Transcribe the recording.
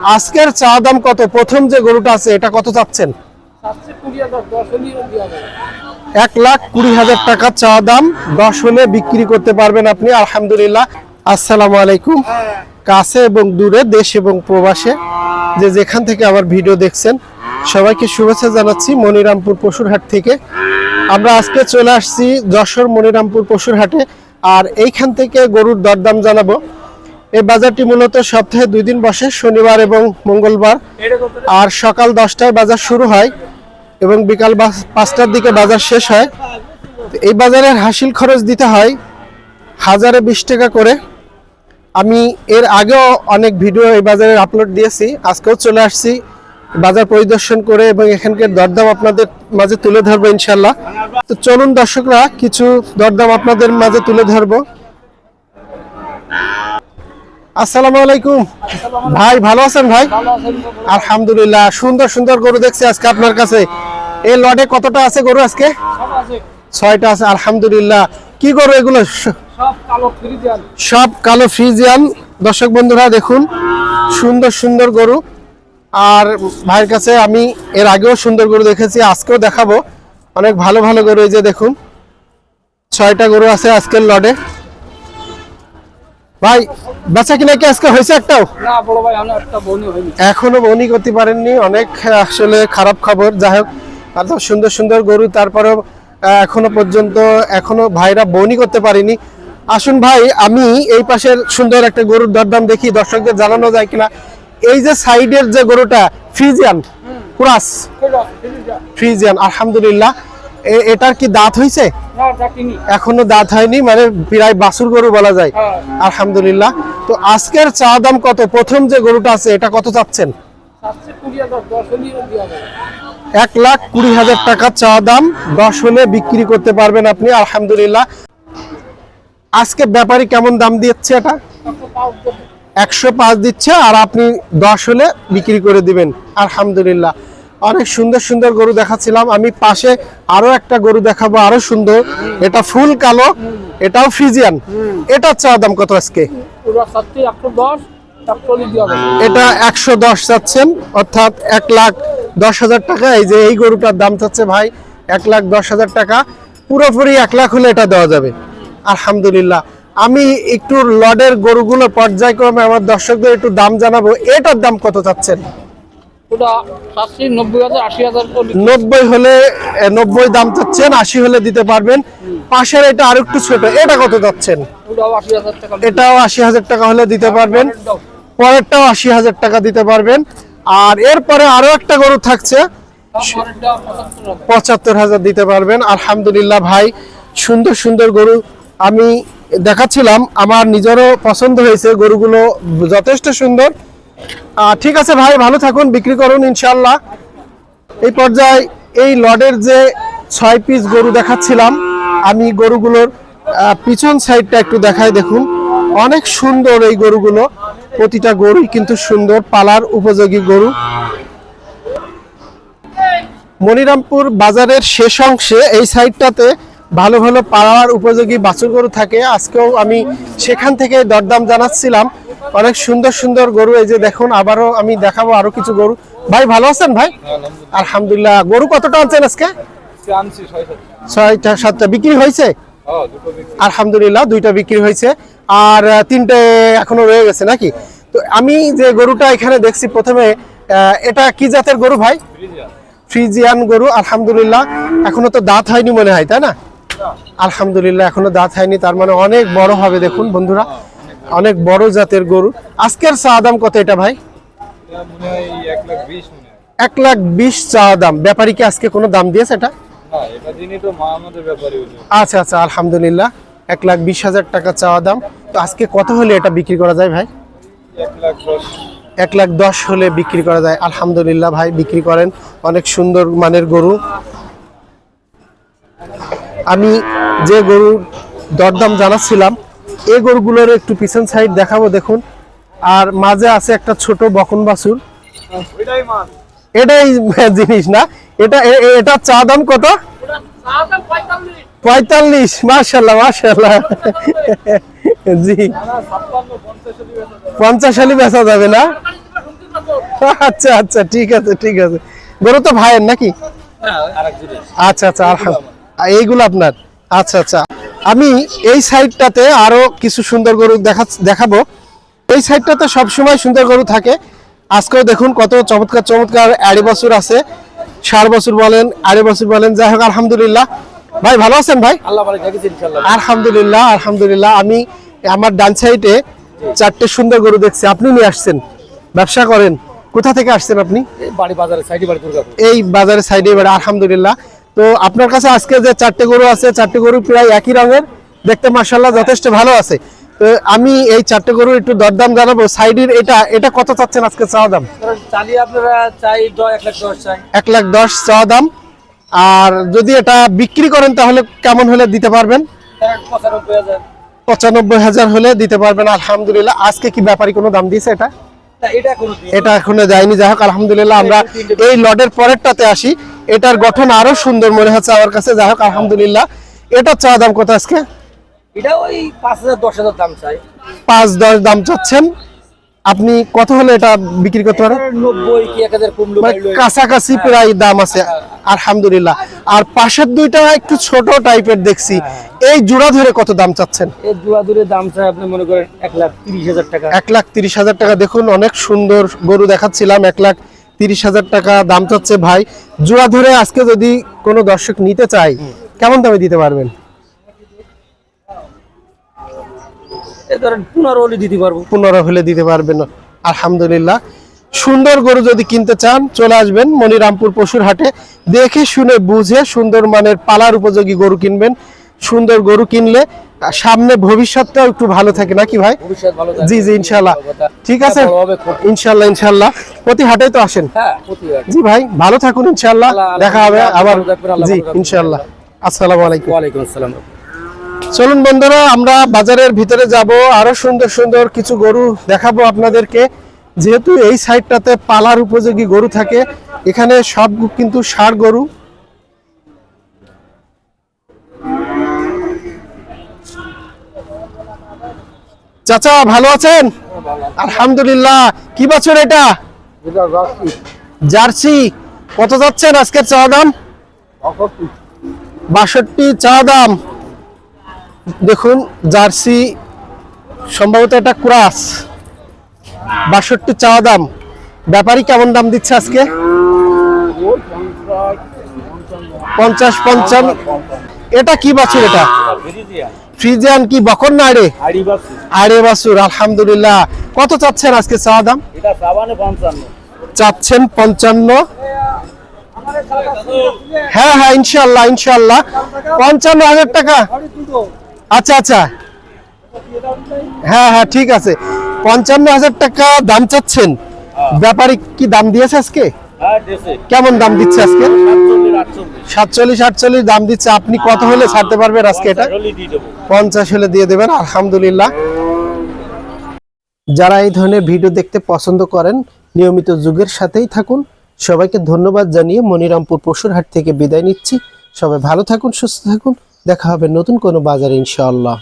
আজকের চা দাম কত? প্রথম যে গরুটা আছে, এটা কত চাচ্ছেন? এক লাখ কুড়ি হাজার টাকা চা দাম। দশ হলে বিক্রি করতে পারবেন আপনি, আলহামদুলিল্লাহ। আসসালামু আলাইকুম। কাছে এবং দূরে, দেশ এবং প্রবাসে। যে যেখান থেকে আমার ভিডিও দেখছেন, সবাইকে শুভেচ্ছা জানাচ্ছি মনিরামপুর পশুরহাট থেকে। আমরা আজকে চলে আসছি যশোর মনিরামপুর পশুরহাটে। আর এইখান থেকে গরুর দরদাম জানাব। এই বাজারটি মূলত সপ্তাহে দুই দিন বসে, শনিবার এবং মঙ্গলবার। আর সকাল দশটায় বাজার শুরু হয় এবং বিকাল পাঁচটার দিকে বাজার শেষ হয়। এই বাজারের হাসিল খরচ দিতে হয় হাজারে বিশ টাকা করে। আমি এর আগেও অনেক ভিডিও এই বাজারে আপলোড দিয়েছি। আজকেও চলে আসছি বাজার পরিদর্শন করে এবং এখানকার দরদাম আপনাদের মাঝে তুলে ধরবো ইনশাল্লাহ তো চলুন দর্শকরা, কিছু দরদাম আপনাদের মাঝে তুলে ধরবো। আসসালামু আলাইকুম। ভাই, ভালো আছেন ভাই? আলহামদুলিল্লাহ, সুন্দর সুন্দর গরু দেখছি আজকে আপনার কাছে। এই লটে কতটা আছে গরু আজকে? ছয়টা আছে, আলহামদুলিল্লাহ। কি গরু এগুলো? সব কালো ফ্রিজিয়ান। দর্শক বন্ধুরা, দেখুন, সুন্দর সুন্দর গরু। আর ভাইয়ের কাছে আমি এর আগেও সুন্দর গরু দেখেছি, আজকেও দেখাবো। অনেক ভালো ভালো গরু এই যে দেখুন। ছয়টা গরু আছে আজকের লডে ভাই বেচা কিনা কি আজকে হয়েছে একটাও? না বড় ভাই একটা বনি হয়নি এখনও বনি করতে পারেননি অনেক আসলে খারাপ খবর। যাই হোক সুন্দর সুন্দর গরু তারপরেও এখনও পর্যন্ত এখনও ভাইরা বনি করতে পারিনি। আসুন ভাই আমি এই পাশের সুন্দর একটা গরুর দরদাম দেখি দর্শকদের জানানো যায় কিনা। এই যে সাইডের যে গরুটা ফ্রিজিয়ান ক্রাস ফ্রিজিয়ান। আলহামদুলিল্লাহ। এটার কি দাঁত ডাকিনি এখনও দাঁত হয়নি মানে প্রায় বাছুর গরু বলা যায়। হ্যাঁ। আলহামদুলিল্লাহ। তো আজকের চা দাম কত? প্রথম যে গরুটা আছে এটা কত চাচ্ছেন? এক লাখ কুড়ি হাজার টাকা চা দাম দশ হলে বিক্রি করতে পারবেন আপনি আলহামদুলিল্লাহ। আজকে ব্যাপারী কেমন দাম দিচ্ছে এটা? একশো পাঁচ দিচ্ছে আর আপনি দশ হলে বিক্রি করে দিবেন আলহামদুলিল্লাহ। অনেক সুন্দর সুন্দর গরু দেখাচ্ছিলাম। আমি পাশে আরও একটা গরু দেখাবো আরও সুন্দর। এটা ফুল কালো এটাও ফ্রিজিয়ান। এটা চা দাম কত আজকে? এটা একশো দশ চাচ্ছেন অর্থাৎ এক লাখ দশ হাজার টাকা। এই যে এই গরুটার দাম চাচ্ছে ভাই এক লাখ দশ হাজার টাকা। পুরোপুরি এক লাখ হলে এটা দেওয়া যাবে। আলহামদুলিল্লাহ। আমি একটু লডের গরুগুলো পর্যায়ক্রমে আমার দর্শকদের একটু দাম জানাব। এটার দাম কত চাচ্ছেন? নব্বই হলে নব্বই দাম চাচ্ছেন আশি হলে দিতে পারবেন। পাশের এটা আর একটু ছোট এটা কত টাকা এটাও আশি হাজার টাকা হলে দিতে পারবেন। পরেরটাও আশি হাজার টাকা দিতে পারবেন। আর এরপরে আরও একটা গরু থাকছে পঁচাত্তর হাজার দিতে পারবেন। আলহামদুলিল্লাহ ভাই সুন্দর সুন্দর গরু আমি দেখাচ্ছিলাম। আমার নিজেরও পছন্দ হয়েছে গরুগুলো যথেষ্ট সুন্দর। ঠিক আছে ভাই, ভালো থাকুন, বিক্রি করুন ইনশাল্লাহ এই পর্যায়ে এই লডের যে ছয় পিস গরু দেখাচ্ছিলাম, আমি গরুগুলোর পিছন সাইডটা একটু দেখাই দেখুন। অনেক সুন্দর এই গরুগুলো, প্রতিটা গরুই কিন্তু সুন্দর, পালার উপযোগী গরু। মনিরামপুর বাজারের শেষ অংশে এই সাইডটাতে ভালো ভালো পাড়ার উপযোগী বাছুর গরু থাকে। আজকেও আমি সেখান থেকে দরদাম জানাচ্ছিলাম। অনেক সুন্দর সুন্দর গরু এই যে দেখুন আবারও আমি দেখাবো আরও কিছু গরু। ভাই ভালো আছেন ভাই? আলহামদুলিল্লাহ। গরু কতটা আনছেন আজকে? ছয়টা সাতটা। বিক্রি হয়েছে? হ্যাঁ আলহামদুলিল্লাহ দুইটা বিক্রি হয়েছে। আর তিনটে এখনও রয়ে গেছে নাকি? তো আমি যে গরুটা এখানে দেখছি প্রথমে এটা কি জাতের গরু ভাই? ফ্রিজিয়ান গরু আলহামদুলিল্লাহ। এখনও তো দাঁত হয়নি মনে হয় তাই না? আলহামদুলিল্লাহ, এখনও দাঁত হয়নি, তার মানে অনেক বড় হবে দেখুন বন্ধুরা, অনেক বড় জাতের গরু। আজকের চা দাম কত এটা ভাই? এক লাখ বিশ চা দাম। ব্যাপারীকে আজকে কোনো দাম দিয়েছে এটা? ব্যাপারে আচ্ছা আচ্ছা আলহামদুলিল্লাহ, এক লাখ বিশ হাজার টাকা চাওয়া দাম। তো আজকে কত হলে এটা বিক্রি করা যায় ভাই? এক লাখ দশ হলে বিক্রি করা যায়। আলহামদুলিল্লাহ ভাই, বিক্রি করেন অনেক সুন্দর মানের গরু। আমি যে গরু দরদাম জানাচ্ছিলাম এই গরুগুলোর একটু পিছন সাইড দেখাবো দেখুন। আর মাঝে আছে একটা ছোট বকন বাছুর। এটাই জিনিস না? এটা এ- এ- চা দাম কত? পঁয়তাল্লিশ। মার্শাল্লাহ মার্শাল্লাহ জি। পঞ্চাশ সালে বেচা যাবে না? আচ্ছা আচ্ছা ঠিক আছে ঠিক আছে। গরু তো ভাইয়ের নাকি? আচ্ছা আচ্ছা আলহাম- এইগুলো আপনার। আচ্ছা আচ্ছা। আমি এই সাইডটাতে আরও কিছু সুন্দর গরু দেখা দেখাবো। এই সাইডটাতে সবসময় সুন্দর গরু থাকে। আজকেও দেখুন কত চমৎকার চমৎকার আড়ি বছর আছে। ষাট বছর বলেন আড়ি বছর বলেন যাই হোক আলহামদুলিল্লাহ। ভাই ভালো আছেন ভাই? আলহামদুলিল্লাহ আলহামদুলিল্লাহ। আমি আমার ডান সাইডে চারটে সুন্দর গরু দেখছি। আপনি নিয়ে আসছেন। ব্যবসা করেন। কোথা থেকে আসছেন আপনি? এই বাড়ি সাইডে বাড়ি বাজারের সাইডে এবারে আলহামদুলিল্লাহ। তো আপনার কাছে আজকে যে চারটে গরু আছে চারটে গরু প্রায় একই রঙের। দেখতে মার্শাল্লাহ যথেষ্ট ভালো আছে। তো আমি এই চারটে গরু একটু দরদাম জানাব। সাইডের এটা এটা কত চাচ্ছেন আজকে চাওয়া দাম? এক লাখ দশ চাওয়া দাম। আর যদি এটা বিক্রি করেন তাহলে কেমন হলে দিতে পারবেন? পঁচানব্বই হাজার। হলে দিতে পারবেন আলহামদুলিল্লাহ। আজকে কি ব্যাপারী কোনো দাম দিয়েছে এটা? এটা এখনও যায়নি যাই হোক আলহামদুলিল্লাহ আমরা এই লডের পরেরটাতে আসি। এটার গঠন আরও সুন্দর মনে হচ্ছে আমার কাছে। যাই হোক আলহামদুলিল্লাহ। এটা চাওয়া দাম কত আজকে? এটা ওই পাঁচ হাজার দশ হাজার দাম চাই। পাঁচ দশ দাম চাচ্ছেন। আপনি কত হলে এটা বিক্রি করতে পারেন? নব্বই কি এক হাজার কমলো মানে কাছাকাছি প্রায় দাম আছে। আলহামদুলিল্লাহ। আর পাশের দুইটা একটু ছোট টাইপের দেখছি। এই জোড়া ধরে কত দাম চাচ্ছেন? এই দুয়া দূরে দাম চাই আপনি মনে করেন এক লাখ তিরিশ হাজার টাকা। এক লাখ তিরিশ হাজার টাকা। দেখুন অনেক সুন্দর গরু দেখাচ্ছিলাম। এক লাখ তিরিশ হাজার টাকা দাম চাচ্ছে ভাই। জোড়া ধরে আজকে যদি কোনো দর্শক নিতে চায় কেমন দামে দিতে পারবেন? এই ধরেন পনেরো হলে দিতে পারব। পনেরো হলে দিতে পারবেন। আলহামদুলিল্লাহ। সুন্দর গরু যদি কিনতে চান চলে আসবেন মনিরামপুর পশুর হাটে। দেখে শুনে বুঝে সুন্দর মানের পালার উপযোগী গরু কিনবেন। সুন্দর গরু কিনলে সামনে ভবিষ্যৎটাও একটু ভালো থাকে নাকি ভাই? জি জি ইনশাল্লাহ ঠিক আছে। ইনশাল্লাহ ইনশাল্লাহ প্রতি হাটেই তো আসেন? হ্যাঁ জি ভাই ভালো থাকুন ইনশাল্লাহ দেখা হবে আবার। জি ইনশাল্লাহ আসসালামু আলাইকুম। ওয়ালাইকুম আসসালাম। চলুন বন্ধুরা আমরা বাজারের ভিতরে যাব। আরও সুন্দর সুন্দর কিছু গরু দেখাবো আপনাদেরকে। যেহেতু এই সাইডটাতে পালার উপযোগী গরু থাকে এখানে সব কিন্তু ষাড় গরু। চাচা, ভালো আছেন? আলহামদুলিল্লাহ। কি বছর এটা? জার্সি। কত যাচ্ছেন আজকের চা দাম? বাষট্টি চা দাম। দেখুন, জার্সি সম্ভবত এটা ক্রাস। বাষট্টি চা দাম। ব্যাপারী কেমন দাম দিচ্ছে আজকে? পঞ্চাশ, পঞ্চান্ন। এটা কি বাছুর এটা? ফ্রিজিয়ান। কি বকর না আড়ে? আরে বাছুর। আলহামদুলিল্লাহ। কত চাচ্ছেন আজকে চা দাম? চাচ্ছেন পঞ্চান্ন। হ্যাঁ হ্যাঁ ইনশাল্লাহ ইনশাল্লাহ পঞ্চান্ন হাজার টাকা। আচ্ছা আচ্ছা। হ্যাঁ হ্যাঁ ঠিক আছে। পঞ্চান্ন হাজার টাকা দাম চাচ্ছেন। ব্যাপারে কি দাম দিয়েছে আজকে? হ্যাঁ কেমন দাম দিচ্ছে আজকে? সাতচল্লিশ আটচল্লিশ দাম দিচ্ছে। আপনি কত হলে ছাড়তে পারবেন আজকে এটা? পঞ্চাশ হলে দিয়ে দেবেন আলহামদুলিল্লাহ। যারা এই ধরনের ভিডিও দেখতে পছন্দ করেন নিয়মিত যুগের সাথেই থাকুন। সবাইকে ধন্যবাদ জানিয়ে মনিরামপুর পশুরহাট থেকে বিদায় নিচ্ছি। সবাই ভালো থাকুন সুস্থ থাকুন। দেখা হবে নতুন কোনো বাজারে ইনশাআল্লাহ।